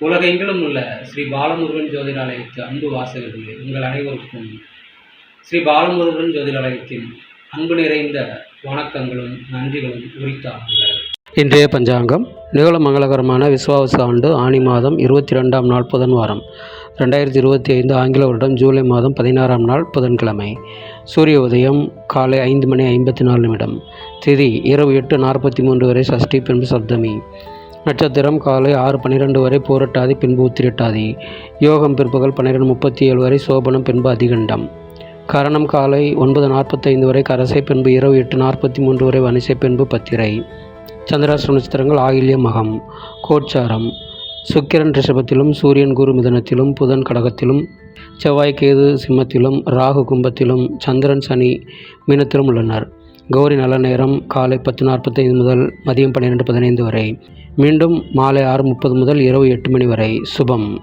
உலகெங்கிலும் உள்ள ஸ்ரீ பாலமுருகன் ஜோதிடாலயத்து அன்பு வாசகர்களே உங்கள் அனைவருக்கும் ஸ்ரீ பாலமுருகன் ஜோதிடாலயத்தின் அன்பு நிறைந்த வணக்கங்களும் நன்றிகளும் உரித்தாகுக இன்றைய பஞ்சாங்கம் நிகழ மங்களகரமான விஸ்வாவச ஆண்டு ஆணி மாதம் இருபத்தி ரெண்டாம் நாள் புதன் வாரம் ரெண்டாயிரத்தி இருபத்தி ஐந்து ஆங்கில வருடம் ஜூலை மாதம் பதினாறாம் நாள் புதன்கிழமை. சூரிய உதயம் காலை ஐந்து மணி ஐம்பத்தி நாலு நிமிடம் திதி இரவு எட்டு நாற்பத்தி மூன்று வரை சஷ்டி பின்பு சப்தமி. நட்சத்திரம் காலை ஆறு பன்னிரெண்டு வரை பூரட்டாதி பின்பு உத்திரட்டாதி. யோகம் பிற்பகல் பன்னிரெண்டு முப்பத்தி ஏழு வரை சோபனம் பின்பு அதிகண்டம். கரணம் காலை ஒன்பது நாற்பத்தைந்து வரை கரசை பின்பு இரவு எட்டு நாற்பத்தி மூன்று வரை வனிசை பின்பு பத்திரை. சந்திராஷ்டிர நட்சத்திரங்கள் ஆயில்ய மகம். கோட்சாரம். சுக்கிரன் ரிஷபத்திலும் சூரியன் குரு மிதனத்திலும் புதன் கடகத்திலும் செவ்வாய் கேது சிம்மத்திலும் ராகு கும்பத்திலும் சந்திரன் சனி மீனத்திலும் உள்ளனர். கௌரி நல்ல நேரம் காலை பத்து நாற்பத்தைந்து முதல் மதியம் பன்னிரெண்டு பதினைந்து வரை. மீண்டும் மாலை ஆறு முப்பது முதல் இரவு எட்டு மணி வரை. சுபம்.